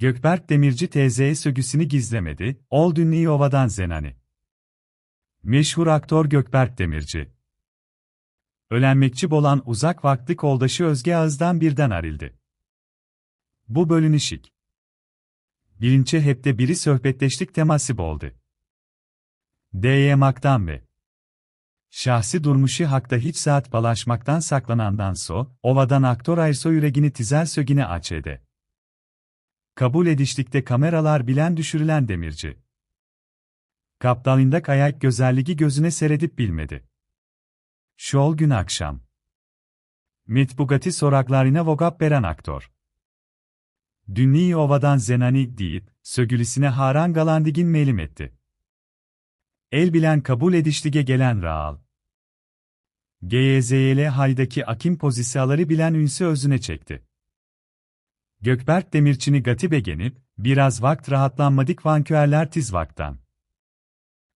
Gökberk Demirci teyzeye sögüsünü gizlemedi, ol dünlü ovadan zenani. Meşhur aktör Gökberk Demirci. Ölenmekçi olan uzak vakti koldaşı Özge Ağız'dan birden arildi. Bu bölünüşik. Bilinçe hep de biri sohbetleştik teması oldu. D.Y. Maktan ve Şahsi durmuşu hakta hiç saat balaşmaktan saklanandan so, ovadan aktör ayso yüreğini tizel sögine açede. Kabul edişlikte kameralar bilen düşürülen demirci. Kaptalında kayak gözelliği gözüne seredip bilmedi. Şol gün akşam. Mit Bugatti soraklarına vogap veren aktör. Dünni ovadan zenani deyip, sögülüsüne haran galandigin melim etti. El bilen kabul edişlige gelen Raal. GYZL haydaki akim pozisyaları bilen ünsü özüne çekti. Gökberk Demirçini gatibe genip, biraz vakt rahatlanmadık vanküerler tiz vaktan.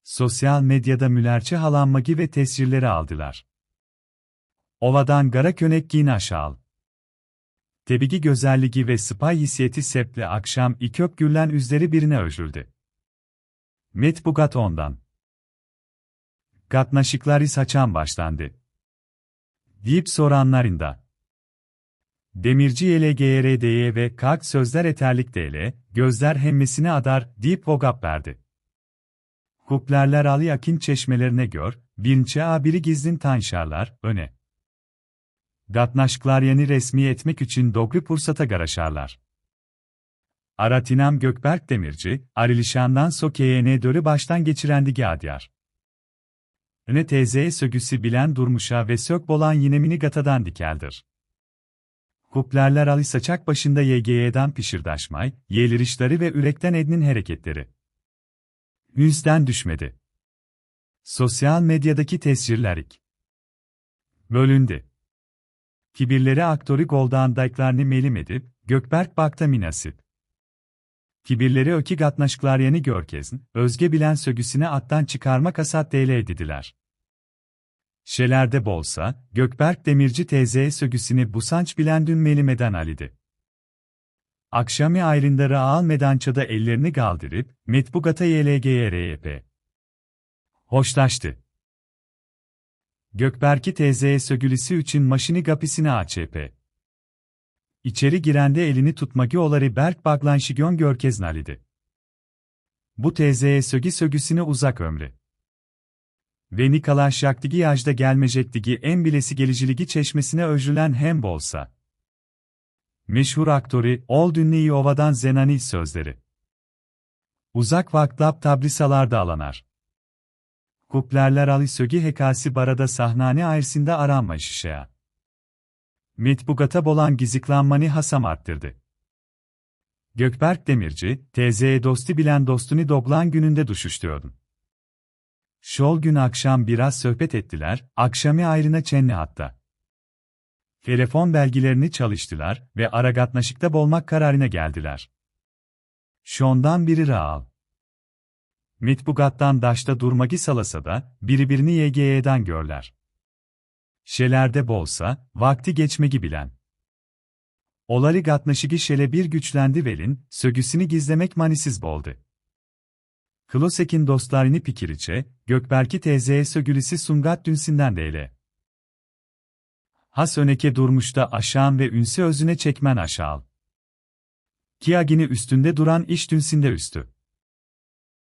Sosyal medyada mülerçe halanmagi ve tesirleri aldılar. Ovadan gara könek giyin aşağı. Tebigi gözelliği ve spay hissiyeti seple akşam ikök gürlen üzleri birine öjüldü. Met Bugat ondan. Gatnaşıkları saçan başlandı. Deyip soranlarında. Demirci YLGRD'ye ve kalk sözler eterlik DL, gözler hemmesine adar, deyip vogap verdi. Kuplerler Ali Akin çeşmelerine gör, binçe a biri gizlin tanşarlar, öne. Gatnaşklar yeni resmi etmek için dogri pursata garaşarlar. Aratinam Gökberk Demirci, Arilişan'dan Sokeyene dörü baştan geçirendigi adyar. Ne teyzeye sögüsü bilen durmuşa ve sök bolan yinemini gatadan dikeldir. Kuplerler Ali saçak başında YGY'den pişirdaşmay, yelirişleri ve ürekten ednin hareketleri. Yüzden düşmedi. Sosyal medyadaki tesirlerik. Bölündü. Kibirleri aktörü Goldan Dayklarni melim edip, Gökberk Bakta minasip. Kibirleri öki gatnaşklar yeni görkezin, özge bilen sögüsüne attan çıkarmak asat dele edidiler. Şelerde bolsa, Gökberk Demirci teyzeye sögüsünü busanç bilen dün melimeden alidi. Akşami ayrındarı ağal medançada ellerini kaldırıp, metbugata YLGYRYP. Hoşlaştı. Gökberk'i teyzeye sögülisi için maşini gapisine AÇP. İçeri girende elini tutmaki oları Berk Baglanşigyon görkez nalidi. Bu teyzeye sögi sögüsüne uzak ömrü. Ve Nikalaş yaktigi yajda gelmeyecektigi en bilesi geliciligi çeşmesine öjülen hem bolsa. Meşhur aktörü, Ol Dünni Ova'dan Zenani sözleri. Uzak vaklap tablisalarda alanar. Kuplerler Ali Sögi Hekasi Barada sahnane ayrsinde aranma şişeya. Metbugata bolan giziklanmani hasam arttırdı. Gökberk Demirci, teyzeye dosti bilen dostunu doglan gününde düşüştüyordun. Şol gün akşam biraz sohbet ettiler, akşamı ayrına çenli hatta. Telefon belgilerini çalıştılar ve aragatnaşıkta bolmak kararına geldiler. Şondan biri Raal. Mitbugat'tan daşta durmagi salasa da, biri YGY'den görler. Şelerde bolsa, vakti geçmegi bilen. Olari gatnaşıgi şele bir güçlendi velin, sögüsünü gizlemek manisiz boldu. Klosek'in dostlarını pikiriçe, Gökberk'i teyzeye sögülisi sungat dünsinden deyle. Has öneke durmuşta aşağın ve ünsi özüne çekmen aşağı. Kiagini üstünde duran iş dünsinde üstü.